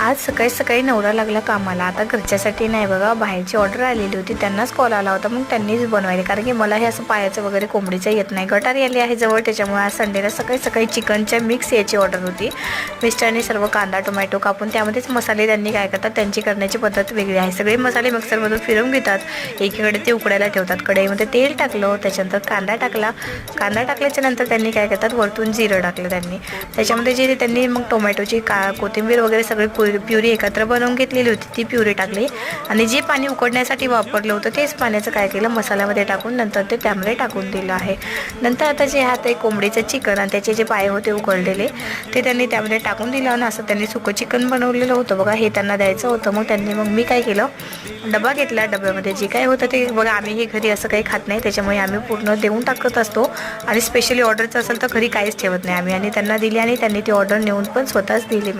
आज सकाळी सकाळी नवरा लागला कामाला. आता घरच्यासाठी नाही बघा बाहेरची ऑर्डर आलेली होती त्यांनाच कॉल आला होता. मग त्यांनीच बनवायला. कारण की मला हे असं पायाचं वगैरे कोंबडीचं येत नाही. गटारी आली आहे जवळ त्याच्यामुळे आज संडेला सकाळी सकाळी चिकनच्या मिक्स याची ऑर्डर होती. मिस्टरने सर्व कांदा टोमॅटो कापून त्यामध्येच मसाले त्यांनी काय करतात त्यांची करण्याची पद्धत वेगळी आहे. सगळे मसाले मिक्सरमधून फिरवून घेतात. एकीकडे ते उकडायला ठेवतात. कढईमध्ये तेल टाकलं त्याच्यानंतर कांदा टाकला. कांदा टाकल्याच्या नंतर त्यांनी काय करतात वरतून जिरं टाकलं त्यांनी. त्याच्यामध्ये जे त्यांनी मग टोमॅटोची का कोथिंबीर वगैरे सगळी प्युरी प्युरी एकत्र बनवून घेतलेली होती. ती प्युरी टाकली. आणि जे पाणी उकडण्यासाठी वापरलं होतं तेच पाण्याचं काय केलं? मसाल्यामध्ये टाकून नंतर ते त्यामध्ये टाकून दिलं आहे. नंतर आता जे हात आहे कोंबडीचं चिकन आणि त्याचे जे पाय होते उकडलेले ते त्यांनी त्यामध्ये टाकून दिलं आणि असं त्यांनी सुकं चिकन बनवलेलं होतं. बघा हे त्यांना द्यायचं होतं. मग त्यांनी मग मी काय केलं? डबा घेतला. डब्यामध्ये जे काय होतं ते बघा आम्ही हे घरी असं काही खात नाही. त्याच्यामुळे आम्ही पूर्ण देऊन टाकत असतो. आणि स्पेशली ऑर्डरचं असेल तर घरी काहीच ठेवत नाही आम्ही. आणि त्यांना दिली आणि त्यांनी ती ऑर्डर नेऊन पण स्वतःच दिली.